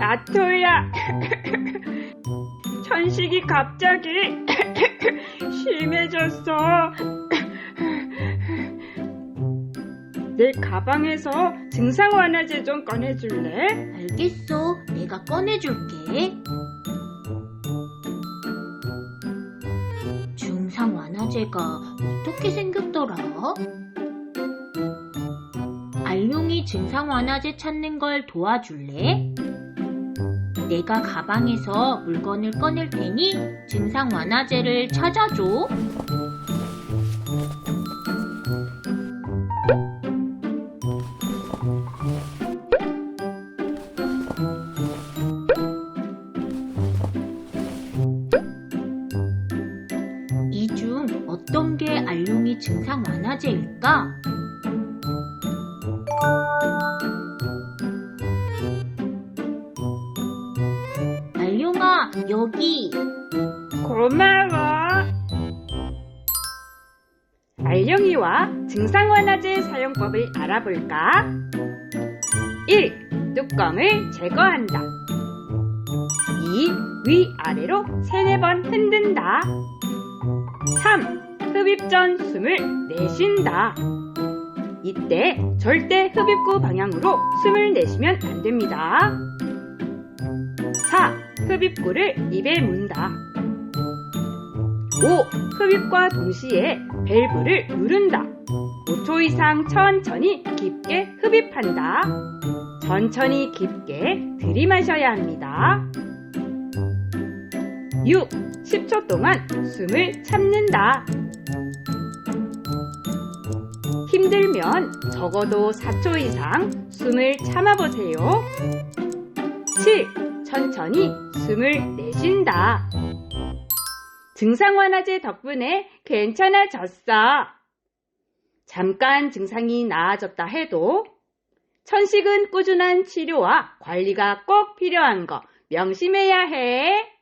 아토야. 천식이 갑자기 심해졌어. 내 가방에서 증상 완화제 좀 꺼내줄래? 알겠어. 내가 꺼내줄게. 증상 완화제가 어떻게 생겼더라? 증상 완화제 찾는 걸 도와줄래? 내가 가방에서 물건을 꺼낼 테니 증상 완화제를 찾아줘. 이 중 어떤 게 알룡이 증상 완화제일까? 알룡아, 여기. 고마워. 알령이와 증상 완화제 사용법을 알아볼까? 1. 뚜껑을 제거한다. 2. 위아래로 세네 번 흔든다. 3. 흡입 전 숨을 내쉰다. 이때 절대 흡입구 방향으로 숨을 내쉬면 안 됩니다. 4. 흡입구를 입에 문다. 5. 흡입과 동시에 밸브를 누른다. 5초 이상 천천히 깊게 흡입한다. 천천히 깊게 들이마셔야 합니다. 6. 10초 동안 숨을 참는다. 힘들면 적어도 4초 이상 숨을 참아보세요. 7. 천천히 숨을 내쉰다. 증상 완화제 덕분에 괜찮아졌어. 잠깐 증상이 나아졌다 해도 천식은 꾸준한 치료와 관리가 꼭 필요한 거 명심해야 해.